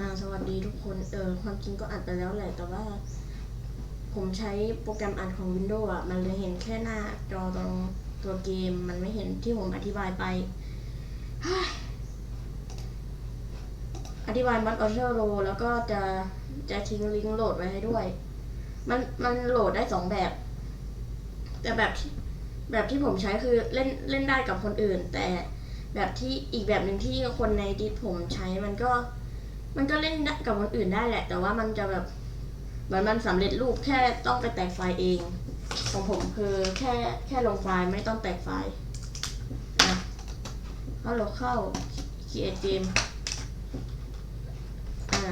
อ่าสวัสดีทุกคน เออความจริงก็อัดไปแล้วแหละแต่ว่า ผมใช้โปรแกรมอัดของ Windows อะ มันเลยเห็นแค่หน้าจอตรงตัวเกม มันไม่เห็นที่ผมอธิบายไป อธิบายมัดออเทอร์โรแล้วก็จะจะทิ้งลิงก์โหลดไว้ให้ด้วย มันมันโหลดได้สองแบบ แต่แบบที่แบบที่ผมใช้คือเล่นเล่นได้กับคนอื่น แต่แบบที่อีกแบบหนึ่งที่คนในดิสผมใช้มันก็ มันก็เล่นกับคนอื่นได้แหละ แต่ว่ามันจะแบบเหมือนมันสำเร็จรูปแค่ต้องไปแตกไฟล์เอง ของผมคือแค่แค่ลงไฟล์ไม่ต้องแตกไฟล์อะแล้วเราเข้า create game อ่า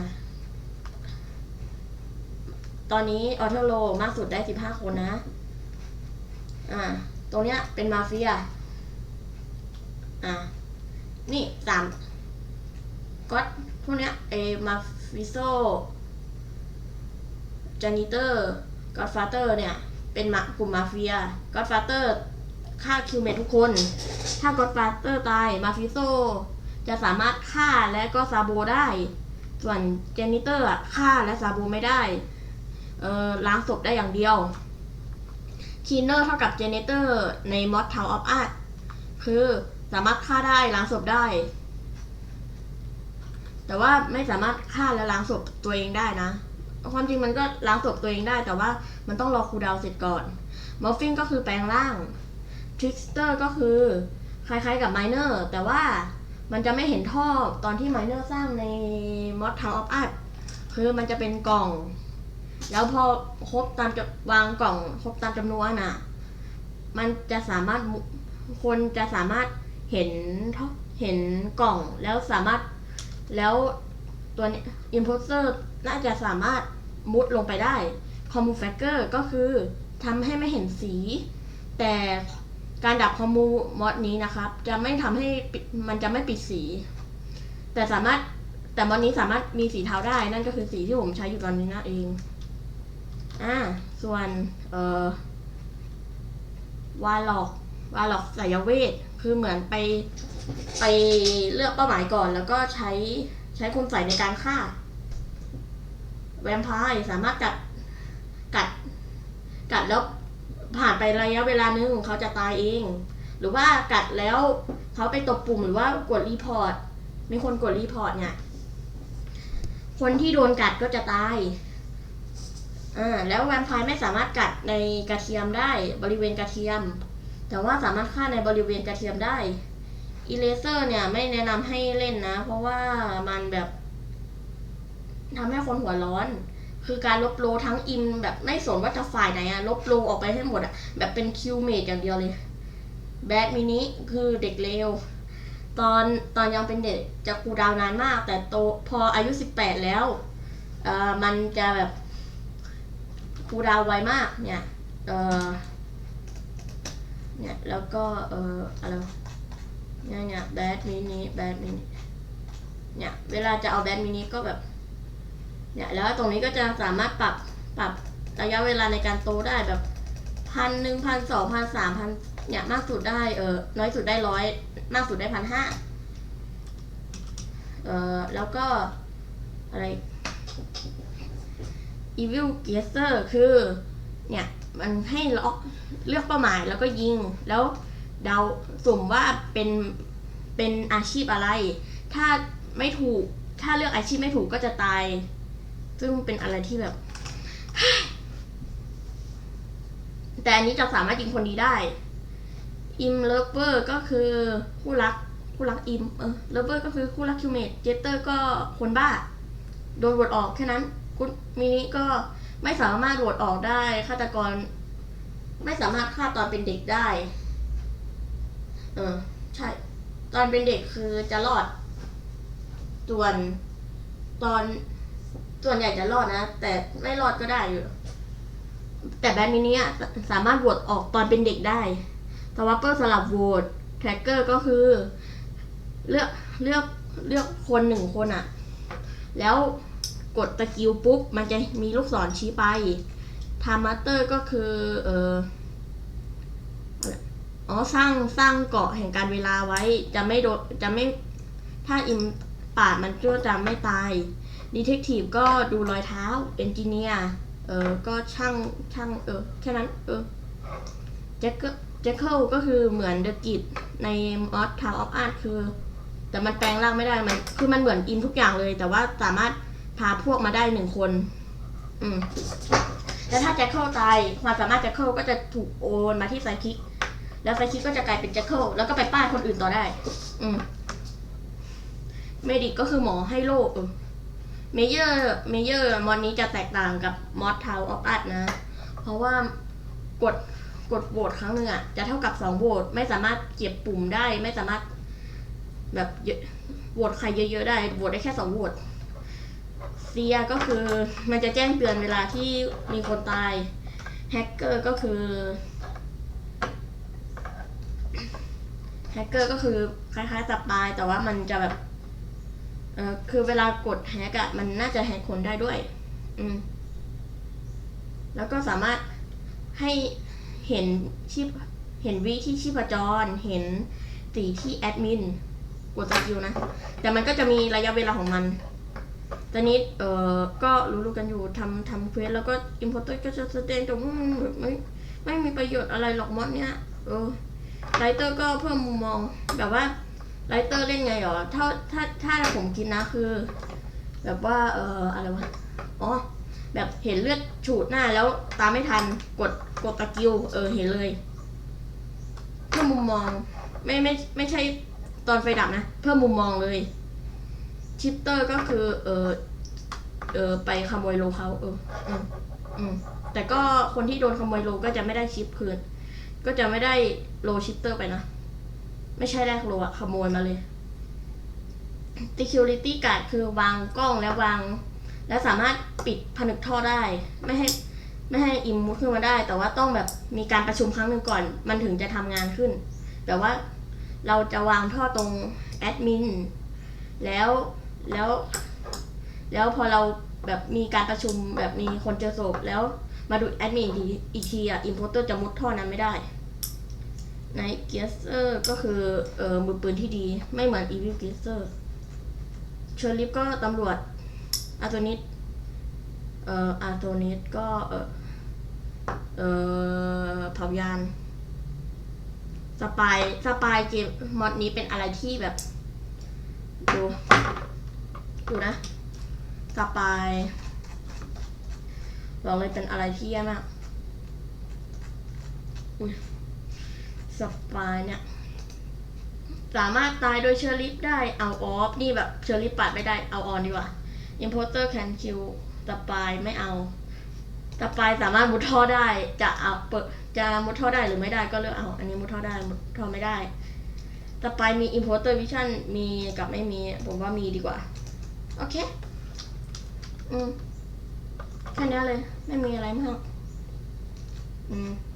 ตอนนี้ออเทอร์โลมากสุดได้15คนนะ อ่า ตรงเนี้ยเป็นมาเฟีย อ่า นี่สามก็ วกเนี้ยเอมาฟิโซจานิเตอร์ก็อดฟาเตอร์เนี่ย เป็นมากลุ่มมาเฟียก็อดฟาเตอร์ฆ่าคิวเมททุกคน ถ้าก็อดฟาเตอร์ตายมาฟิโซจะสามารถฆ่าและก็ซาโบได้ ส่วนเจนิเตอร์อะฆ่าและซาโบไม่ได้ เอ่อล้างศพได้อย่างเดียวคีเนอร์เท่ากับเจเนเตอร์ในมอดเทาออฟอาร์ตคือสามารถฆ่าได้ล้างศพได้ แต่ว่าไม่สามารถฆ่าและล้างศพตัวเองได้นะ ความจริงมันก็ล้างศพตัวเองได้ แต่ว่ามันต้องรอครูดาวเสร็จก่อนมอฟฟินก็คือแปลงร่างทริกสเตอร์ก็คือคล้ายๆกับไมเนอร์แต่ว่ามันจะไม่เห็นท่อตอนที่ไมเนอร์สร้างในมอดเทาออฟอาร์ตคือมันจะเป็นกล่อง แล้วพอครบตามจะวางกล่องครบตามจำนวนน่ะ มันจะสามารถคนจะสามารถเห็นเห็นกล่องแล้วสามารถ แล้วตัวนี้ imposter น่าจะสามารถมุดลงไปได้ camouflagger ก็คือทำให้ไม่เห็นสี แต่การดับคอมมูมอดนี้นะครับ จะไม่ทำให้มันจะไม่ปิดสี แต่สามารถแต่มอดนี้สามารถมีสีเทาได้ นั่นก็คือสีที่ผมใช้อยู่ตอนนี้นั่นเองอ่าส่วนเอ่อวาล็อกวาล็อกสายเวท คือเหมือนไปไปเลือกเป้าหมายก่อน แล้วก็ใช้ใช้คุณใส่ในการฆ่า แวมไพร์สามารถกัดกัด กัดแล้วผ่านไประยะเวลานึงเขาจะตายเอง หรือว่ากัดแล้วเขาไปตบปุ่มหรือว่ากดรีพอร์ตมีคนกดรีพอร์ตเนี่ยคนที่โดนกัดก็จะตายอ่าแล้วแวมไพร์ไม่สามารถกัดในกระเทียมได้บริเวณกระเทียม แต่ว่าสามารถฆ่าในบริเวณกระเทียมได้อีเลเซอร์เนี่ยไม่แนะนำให้เล่นนะ เพราะว่ามันแบบทำให้คนหัวร้อน คือการลบโลทั้งอิมแบบไม่สนว่าจะฝ่ายไหนอะลบโลออกไปให้หมดอะแบบเป็นคิวเมดอย่างเดียวเลยแบดมินิคือเด็กเลวตอนตอนยังเป็นเด็กจะคูดาวนานมาก แต่โตพออายุ 18 แล้วเอ่อมันจะแบบครูดาวไวมากเนี่ยเออ เนี่ยแล้วก็เอออะไรเนี่ยเนี่ยแบดมินิแบดมินิเนี่ยเวลาจะเอาแบดมินิก็แบบเนี่ยแล้วตรงนี้ก็จะสามารถปรับปรับระยะเวลาในการโตได้แบบพันหนึ่งพันสองพันสามพันเนี่ยมากสุดได้เออน้อยสุดได้ร้อยมากสุดได้พันห้าเออแล้วก็อะไร Evil g e s s e r คือเนี่ย มันให้ล็อกเลือกเป้าหมายแล้วก็ยิง แล้วเดาสุ่มว่าเป็นเป็นอาชีพอะไร ถ้าไม่ถูก ถ้าเลือกอาชีพไม่ถูกก็จะตาย ซึ่งเป็นอะไรที่แบบ แต่อันนี้จะสามารถยิงคนดีได้ อิมเลเวอร์ก็คือคู่รักคู่รักอิม เออเลเวอร์ก็คือคู่รักคิวเมทเจเตอร์ก็คนบ้า โดนโหวตออกแค่นั้น คุณมินิก็ ไม่สามารถโหวตออกได้ฆาตกร ไม่สามารถฆ่าตอนเป็นเด็กได้ เออ ใช่ ตอนเป็นเด็กคือจะรอด ส่วนตอนส่วนใหญ่จะรอดนะ แต่ไม่รอดก็ได้อยู่ แต่แบนมินิอะสามารถโหวตออกตอนเป็นเด็กได้สวัปเปอร์สลับโหวตแท็กเกอร์ก็คือ เลือกเลือกเลือกคนหนึ่งคนอะแล้ว กดตะกิวปุ๊บ มันจะมีลูกศรชี้ไปทามาเตอร์ก็คือเอออ๋อสร้างสร้างเกาะแห่งการเวลาไว้จะไม่โดนจะไม่ถ้าอิมป่ามันก็จะไม่ตายดีเทคทีฟก็ดูรอยเท้าเอนจิเนียร์เออก็ช่างช่างเออแค่นั้นเออแจ็คเกแจ็คเกิลก็คือเหมือนเดอะกิดในมอสทาวออฟอาร์ตคือ แต่มันแปลงร่างไม่ได้มันคือมันเหมือนอินทุกอย่างเลย แต่ว่าสามารถ พาพวกมาได้หนึ่งคน อืมแล้วถ้าแจ็คเกิลตายความสามารถแจ็คเกิลก็จะถูกโอนมาที่ไซคิก แล้วไซคิกก็จะกลายเป็นแจ็คเกิลแล้วก็ไปป้ายคนอื่นต่อได้ อืมเมดิกก็คือหมอให้โลกเมเยอร์เมเยอร์มอนนี้จะแตกต่างกับมอสทาวออฟอัดนะ เพราะว่ากดกดโหวตครั้งหนึ่งอะจะเท่ากับสองโหวตไม่สามารถเก็บปุ่มได้ไม่สามารถแบบโหวตใครเยอะๆได้โหวตได้แค่สองโหวต เซียก็คือมันจะแจ้งเตือนเวลาที่มีคนตายแฮกเกอร์ก็คือแฮกเกอร์ก็คือคล้ายๆสปายแต่ว่ามันจะแบบเออคือเวลากดแฮกอะมันน่าจะแฮกคนได้ด้วย อืมแล้วก็สามารถให้เห็นชีพเห็นวิที่ชีพจร เห็นสีที่แอดมินกดสกิลนะ แต่มันก็จะมีระยะเวลาของมัน ตอนนี้เออก็รู้ๆกันอยู่ทำทำเควสแล้วก็อิมพอร์ตก็จะแสดงแต่ว่ามันแบบไม่ไม่มีประโยชน์อะไรหรอกมอดเนี้ยเออไลเตอร์ก็เพิ่มมุมมองแบบว่าไลเตอร์เล่นไงหรอถ้าถ้าถ้าผมคิดนะคือ แบบว่าเอออะไรวะอ๋อแบบเห็นเลือดฉูดหน้าแล้วตามไม่ทันกดกดตะกิวเออเห็นเลยเพิ่มมุมมองไม่ไม่ไม่ใช่ตอนไฟดับนะ เพิ่มมุมมองเลย ชิปเตอร์ก็คือเออเออไปขโมยโลเขาเอออืมอืมแต่ก็คนที่โดนขโมยโลก็จะไม่ได้ชิปคืน ก็จะไม่ได้โลชิปเตอร์ไปนะ ไม่ใช่แรกโลอะขโมยมาเลย security guard คือวางกล้องแล้ววาง แล้วสามารถปิดผนึกท่อได้ ไม่ให้ไม่ให้อิมมุดขึ้นมาได้ แต่ว่าต้องแบบมีการประชุมครั้งหนึ่งก่อน มันถึงจะทำงานขึ้นแต่ว่าเราจะวางท่อตรงแอดมินแล้ว แล้ว แล้วพอเราแบบมีการประชุมแบบมีคนเจอศพแล้วมาดูแอดมินอีกทีอีกทีอะอิมโพเตอร์จะมุดท่อนั้นไม่ได้ในเกสเซอร์ก็คือเออมือปืนที่ดีไม่เหมือนอีวิลเกสเซอร์เชอร์ลิฟก็ตำรวจอาโทนิสเอ่ออาโทนิสก็เออเออเผายานสปายสปายเกมมอดนี้เป็นอะไรที่แบบดู ดูนะสปายบอกเลยเป็นอะไรที่แย่มากอุ้ยสปายเนี่ยสามารถตายโดยเชอร์ลิฟได้เอาออฟนี่แบบเชอร์ลิฟปัดไม่ได้เอาออนดีกว่า Importer can kill สปายไม่เอาสปายสามารถมุดท่อได้จะเอาเปิดจะมุดท่อได้หรือไม่ได้ก็เลือกเอา อันนี้มุดท่อได้มุดท่อไม่ได้สปายมี Importer Vision มีกับไม่มี ผมว่ามีดีกว่า โอเค อืม แค่นี้เลย ไม่มีอะไรมากอืมอะ